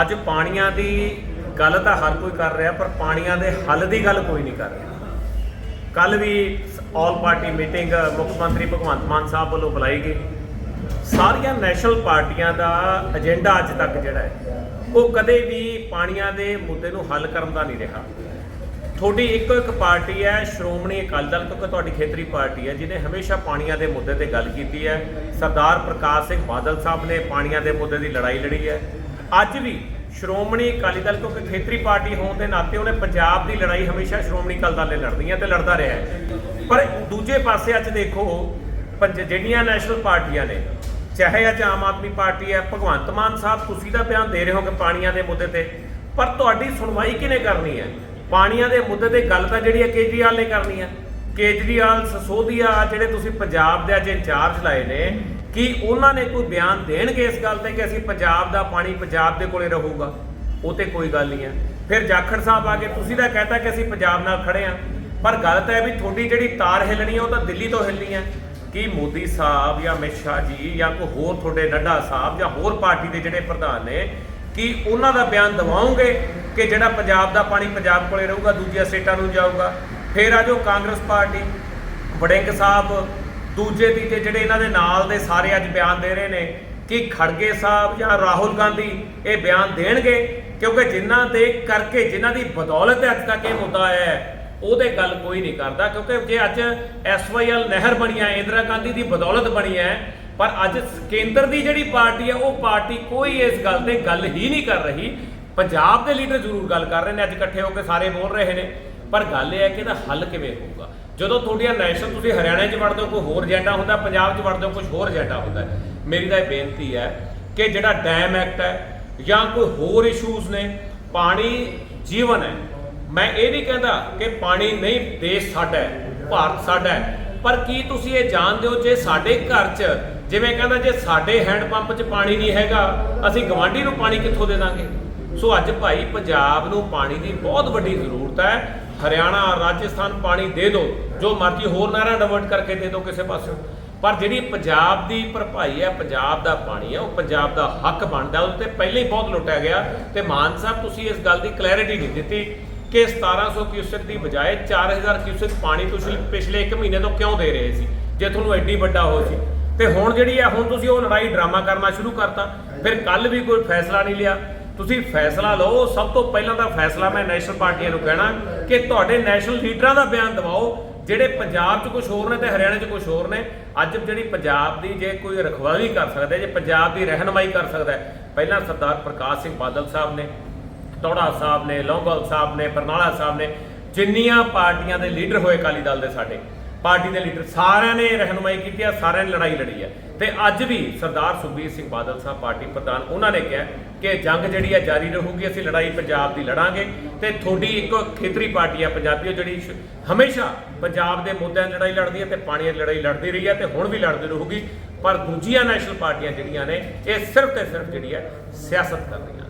ਅੱਜ ਪਾਣੀਆਂ ਦੀ ਗੱਲ ਤਾਂ ਹਰ ਕੋਈ ਕਰ ਰਿਹਾ, ਪਰ ਪਾਣੀਆਂ ਦੇ ਹੱਲ ਦੀ ਗੱਲ ਕੋਈ ਨਹੀਂ ਕਰ ਰਿਹਾ। ਕੱਲ ਵੀ ਆਲ ਪਾਰਟੀ ਮੀਟਿੰਗ ਮੁੱਖ ਮੰਤਰੀ ਭਗਵੰਤ ਮਾਨ ਸਾਹਿਬ ਵੱਲੋਂ ਬੁਲਾਈ ਗਈ। ਸਾਰੀਆਂ ਨੈਸ਼ਨਲ ਪਾਰਟੀਆਂ ਦਾ ਏਜੰਡਾ ਅੱਜ ਤੱਕ ਜਿਹੜਾ ਹੈ, ਉਹ ਕਦੇ ਵੀ ਪਾਣੀਆਂ ਦੇ ਮੁੱਦੇ ਨੂੰ ਹੱਲ ਕਰਨ ਦਾ ਨਹੀਂ ਰਿਹਾ। ਤੁਹਾਡੀ ਇੱਕੋ ਇੱਕ ਪਾਰਟੀ ਹੈ, ਸ਼੍ਰੋਮਣੀ ਅਕਾਲੀ ਦਲ, ਕਿਉਂਕਿ ਤੁਹਾਡੀ ਖੇਤਰੀ ਪਾਰਟੀ ਹੈ, ਜਿਹਨੇ ਹਮੇਸ਼ਾ ਪਾਣੀਆਂ ਦੇ ਮੁੱਦੇ ਤੇ ਗੱਲ ਕੀਤੀ ਹੈ। ਸਰਦਾਰ ਪ੍ਰਕਾਸ਼ ਸਿੰਘ ਬਾਦਲ ਸਾਹਿਬ ਨੇ ਪਾਣੀਆਂ ਦੇ ਮੁੱਦੇ ਦੀ ਲੜਾਈ ਲੜੀ ਹੈ। ਅੱਜ ਵੀ ਸ਼੍ਰੋਮਣੀ ਅਕਾਲੀ ਦਲ ਕਿਉਂਕਿ ਖੇਤਰੀ ਪਾਰਟੀ ਹੋਣ ਦੇ ਨਾਤੇ ਉਹਨੇ ਪੰਜਾਬ ਦੀ ਲੜਾਈ ਹਮੇਸ਼ਾ ਸ਼੍ਰੋਮਣੀ ਅਕਾਲੀ ਦਲ ਨੇ ਲੜਦੀ ਹੈ ਤੇ ਲੜਦਾ ਰਿਹਾ ਹੈ। ਪਰ ਦੂਜੇ ਪਾਸੇ ਅੱਜ ਦੇਖੋ, ਪੰਜ ਜਿਹੜੀਆਂ ਨੈਸ਼ਨਲ ਪਾਰਟੀਆਂ ਨੇ, ਚਾਹੇ ਅੱਜ ਆਮ ਆਦਮੀ ਪਾਰਟੀ ਹੈ, ਭਗਵੰਤ ਮਾਨ ਸਾਹਿਬ, ਤੁਸੀਂ ਦਾ ਬਿਆਨ ਦੇ ਰਹੇ ਹੋ ਕਿ ਪਾਣੀਆਂ ਦੇ ਮੁੱਦੇ ਤੇ, ਪਰ ਤੁਹਾਡੀ ਸੁਣਵਾਈ ਕਿਹਨੇ ਕਰਨੀ ਹੈ? ਪਾਣੀਆਂ ਦੇ ਮੁੱਦੇ ਤੇ ਗੱਲ ਤਾਂ ਜਿਹੜੀ ਹੈ ਕੇਜਰੀਵਾਲ ਨੇ ਕਰਨੀ ਹੈ। ਕੇਜਰੀਵਾਲ, ਸਸੋਦੀਆ, ਜਿਹੜੇ ਤੁਸੀਂ ਪੰਜਾਬ ਦੇ ਅੱਜ ਇੰਚਾਰਜ ਲਾਏ ਨੇ ਕੀ ਉਹਨਾਂ ਨੇ ਕੋਈ ਬਿਆਨ ਦੇਣਗੇ ਇਸ ਗੱਲ ਤੇ ਕਿ ਅਸੀਂ ਪੰਜਾਬ ਦਾ ਪਾਣੀ ਪੰਜਾਬ ਦੇ ਕੋਲੇ ਰਹੂਗਾ? ਉਹ ਤੇ ਕੋਈ ਗੱਲ ਨਹੀਂ ਹੈ। ਫਿਰ ਜਾਖੜ ਸਾਹਿਬ ਆ ਕੇ ਤੁਸੀਂ ਤਾਂ ਕਹਤਾ ਕਿ ਅਸੀਂ ਪੰਜਾਬ ਨਾਲ ਖੜੇ ਆ ਪਰ ਗੱਲ ਤਾਂ ਇਹ ਵੀ ਤੁਹਾਡੀ ਜਿਹੜੀ ਤਾਰ ਹਿੱਲਣੀ ਹੈ, ਉਹ ਤਾਂ ਦਿੱਲੀ ਤੋਂ ਹਿੱਲਣੀ ਹੈ। ਕਿ ਮੋਦੀ ਸਾਹਿਬ ਜਾਂ ਅਮਿਤ ਸ਼ਾਹ ਜੀ ਜਾਂ ਕੋਈ ਹੋਰ ਤੁਹਾਡੇ ਨੱਡਾ ਸਾਹਿਬ ਜਾਂ ਹੋਰ ਪਾਰਟੀ ਦੇ ਜਿਹੜੇ ਪ੍ਰਧਾਨ ਨੇ, ਕਿ ਉਹਨਾਂ ਦਾ ਬਿਆਨ ਦਿਵਾਉਂਗੇ ਕਿ ਜਿਹੜਾ ਪੰਜਾਬ ਦਾ ਪਾਣੀ ਪੰਜਾਬ ਕੋਲੇ ਰਹੂਗਾ, ਦੂਜੀਆਂ ਸਟੇਟਾਂ ਨੂੰ ਜਾਊਗਾ? ਫਿਰ ਆ ਜਾਓ ਕਾਂਗਰਸ ਪਾਰਟੀ। ਵੜਿੰਗ ਸਾਹਿਬ ਦੂਜੇ ਤੀਜੇ ਜਿਹੜੇ ਇਹਨਾਂ ਦੇ ਨਾਲ ਦੇ ਸਾਰੇ ਅੱਜ ਬਿਆਨ ਦੇ ਰਹੇ ਨੇ, ਕਿ ਖੜਗੇ ਸਾਹਿਬ ਜਾਂ ਰਾਹੁਲ ਗਾਂਧੀ ਇਹ ਬਿਆਨ ਦੇਣਗੇ? ਕਿਉਂਕਿ ਜਿਨ੍ਹਾਂ ਦੇ ਕਰਕੇ, ਜਿਨ੍ਹਾਂ ਦੀ ਬਦੌਲਤ ਅੱਜ ਤੱਕ ਇਹ ਮੁੱਦਾ ਆਇਆ ਹੈ, ਉਹਦੇ ਗੱਲ ਕੋਈ ਨਹੀਂ ਕਰਦਾ। ਕਿਉਂਕਿ ਜੇ ਅੱਜ ਐਸਵਾਈਐਲ ਨਹਿਰ ਬਣੀ ਹੈ, ਇੰਦਰਾ ਗਾਂਧੀ ਦੀ ਬਦੌਲਤ ਬਣੀ ਹੈ, ਪਰ ਅੱਜ ਕੇਂਦਰ ਦੀ ਜਿਹੜੀ ਪਾਰਟੀ ਹੈ, ਉਹ ਪਾਰਟੀ ਕੋਈ ਇਸ ਗੱਲ ਤੇ ਗੱਲ ਹੀ ਨਹੀਂ ਕਰ ਰਹੀ। ਪੰਜਾਬ ਦੇ ਲੀਡਰ ਜ਼ਰੂਰ ਗੱਲ ਕਰ ਰਹੇ ਨੇ, ਅੱਜ ਇਕੱਠੇ ਹੋ ਕੇ ਸਾਰੇ ਬੋਲ ਰਹੇ ਨੇ। ਪਰ ਗੱਲ ਇਹ ਹੈ ਕਿ ਇਹਦਾ ਹੱਲ ਕਿਵੇਂ ਹੋਊਗਾ? ਜਦੋਂ ਤੁਹਾਡੀਆਂ ਨੈਸ਼ਨਲ ਤੁਸੀਂ ਹਰਿਆਣਾ 'ਚ ਵੜਦੇ ਹੋ, ਕੋਈ ਹੋਰ ਏਜੰਡਾ ਹੁੰਦਾ, ਪੰਜਾਬ 'ਚ ਵੜਦੇ ਹੋ ਕੁਝ ਹੋਰ ਏਜੰਡਾ ਹੁੰਦਾ ਮੇਰੀ ਤਾਂ ਇਹ ਬੇਨਤੀ ਹੈ ਕਿ ਜਿਹੜਾ ਡੈਮ ਐਕਟ ਹੈ ਜਾਂ ਕੋਈ ਹੋਰ ਇਸ਼ੂਜ਼ ਨੇ, ਪਾਣੀ ਜੀਵਨ ਹੈ। ਮੈਂ ਇਹ ਨਹੀਂ ਕਹਿੰਦਾ ਕਿ ਪਾਣੀ ਨਹੀਂ, ਦੇਸ਼ ਸਾਡਾ ਹੈ, ਭਾਰਤ ਸਾਡਾ ਹੈ। ਪਰ ਕੀ ਤੁਸੀਂ ਇਹ ਜਾਣਦੇ ਹੋ ਜੇ ਸਾਡੇ ਘਰ 'ਚ, ਜਿਵੇਂ ਕਹਿੰਦਾ ਜੇ ਸਾਡੇ ਹੈਂਡ ਪੰਪ 'ਚ ਪਾਣੀ ਨਹੀਂ ਹੈਗਾ, ਅਸੀਂ ਗਵਾਂਢੀ ਨੂੰ ਪਾਣੀ ਕਿੱਥੋਂ ਦੇ ਦਾਂਗੇ? ਸੋ ਅੱਜ ਭਾਈ, ਪੰਜਾਬ ਨੂੰ ਪਾਣੀ ਦੀ ਬਹੁਤ ਵੱਡੀ ਜ਼ਰੂਰਤ ਹੈ। ਹਰਿਆਣਾ, ਰਾਜਸਥਾਨ ਪਾਣੀ ਦੇ ਦਿਓ, ਜੋ ਮਰਜ਼ੀ ਹੋਰ ਨਹਿਰਾਂ ਡਿਵਰਟ ਕਰਕੇ ਦੇ ਦਿਓ ਕਿਸੇ ਪਾਸਿਓਂ। ਪਰ ਜਿਹੜੀ ਪੰਜਾਬ ਦੀ ਭਰਪਾਈ ਹੈ, ਪੰਜਾਬ ਦਾ ਪਾਣੀ ਹੈ, ਉਹ ਪੰਜਾਬ ਦਾ ਹੱਕ ਬਣਦਾ, ਉਹਦੇ ਤੇ ਪਹਿਲਾਂ ਹੀ ਬਹੁਤ ਲੁੱਟਿਆ ਗਿਆ। ਤੇ ਮਾਨ ਸਾਹਿਬ, ਤੁਸੀਂ ਇਸ ਗੱਲ ਦੀ ਕਲੈਰਿਟੀ ਨਹੀਂ ਦਿੱਤੀ ਕਿ 1700 ਕਿਊਸੈਕ ਦੀ ਬਜਾਏ 4000 ਕਿਊਸੈਕ ਪਾਣੀ ਤੁਸੀਂ ਪਿਛਲੇ 1 ਮਹੀਨੇ ਤੋਂ ਕਿਉਂ ਦੇ ਰਹੇ ਸੀ? ਜੇ ਤੁਹਾਨੂੰ ਐਡੀ ਵੱਡਾ ਹੋ ਸੀ। ਤੇ ਹੁਣ ਜਿਹੜੀ ਹੈ, ਹੁਣ ਤੁਸੀਂ ਉਹ ਲੜਾਈ ਡਰਾਮਾ ਕਰਨਾ ਸ਼ੁਰੂ ਕਰਤਾ। ਫਿਰ ਕੱਲ ਵੀ ਕੋਈ ਫੈਸਲਾ ਨਹੀਂ ਲਿਆ। ਤੁਸੀਂ ਫੈਸਲਾ ਲਓ, ਸਭ ਤੋਂ ਪਹਿਲਾਂ ਤਾਂ ਫੈਸਲਾ ਮੈਂ ਨੈਸ਼ਨਲ ਪਾਰਟੀਆਂ ਨੂੰ ਕਹਿਣਾ ਕਿ ਤੁਹਾਡੇ ਨੈਸ਼ਨਲ ਲੀਡਰਾਂ ਦਾ ਬਿਆਨ ਦਿਵਾਓ, ਜਿਹੜੇ ਪੰਜਾਬ 'ਚ ਕੁਝ ਹੋਰ ਨੇ ਤੇ ਹਰਿਆਣਾ 'ਚ ਕੁਝ ਹੋਰ ਨੇ, ਅੱਜ ਜਿਹੜੀ ਪੰਜਾਬ ਦੀ ਜੇ ਕੋਈ ਰਖਵਾਲੀ ਕਰ ਸਕਦਾ, ਜੇ ਪੰਜਾਬ ਦੀ ਰਹਿਨਮਾਈ ਕਰ ਸਕਦਾ ਪਹਿਲਾਂ ਸਰਦਾਰ ਪ੍ਰਕਾਸ਼ ਸਿੰਘ ਬਾਦਲ ਸਾਹਿਬ ਨੇ ਤੌੜਾ ਸਾਹਿਬ ਨੇ ਲੌਂਗਲ ਸਾਹਿਬ ਨੇ, ਬਰਨਾਲਾ ਸਾਹਿਬ ਨੇ, ਜਿੰਨੀਆਂ ਪਾਰਟੀਆਂ ਦੇ ਲੀਡਰ ਹੋਏ ਅਕਾਲੀ ਦਲ ਦੇ ਸਾਡੇ ਪਾਰਟੀ ਦੇ ਲੀਡਰ ਸਾਰਿਆਂ ਨੇ ਰਹਿਨਮਾਈ ਕੀਤੀ ਹੈ ਸਾਰਿਆਂ ਨੇ ਲੜਾਈ ਲੜੀ ਹੈ ਤੇ ਅੱਜ ਵੀ ਸਰਦਾਰ ਸੁਖਬੀਰ ਸਿੰਘ ਬਾਦਲ ਸਾਹਿਬ ਪਾਰਟੀ ਪ੍ਰਧਾਨ, ਉਹਨਾਂ ਨੇ ਕਿਹਾ ਕਿ ਜੰਗ ਜਿਹੜੀ ਹੈ ਜਾਰੀ ਰਹੂਗੀ, ਅਸੀਂ ਲੜਾਈ ਪੰਜਾਬ ਦੀ ਲੜਾਂਗੇ। ਤੇ ਤੁਹਾਡੀ ਇੱਕ ਖੇਤਰੀ ਪਾਰਟੀ ਆ ਪੰਜਾਬੀ, ਉਹ ਜਿਹੜੀ ਹਮੇਸ਼ਾ ਪੰਜਾਬ ਦੇ ਮੁੱਦਿਆਂ ਦੀ ਲੜਾਈ ਲੜਦੀ ਹੈ ਤੇ ਪਾਣੀ ਦੀ ਲੜਾਈ ਲੜਦੀ ਰਹੀ ਹੈ ਤੇ ਹੁਣ ਵੀ ਲੜਦੀ ਰਹੂਗੀ। ਪਰ ਦੂਜੀਆਂ ਨੈਸ਼ਨਲ ਪਾਰਟੀਆਂ ਜਿਹੜੀਆਂ ਨੇ, ਇਹ ਸਿਰਫ ਤੇ ਸਿਰਫ ਜਿਹੜੀ ਹੈ ਸਿਆਸਤ ਕਰ ਰਹੀਆਂ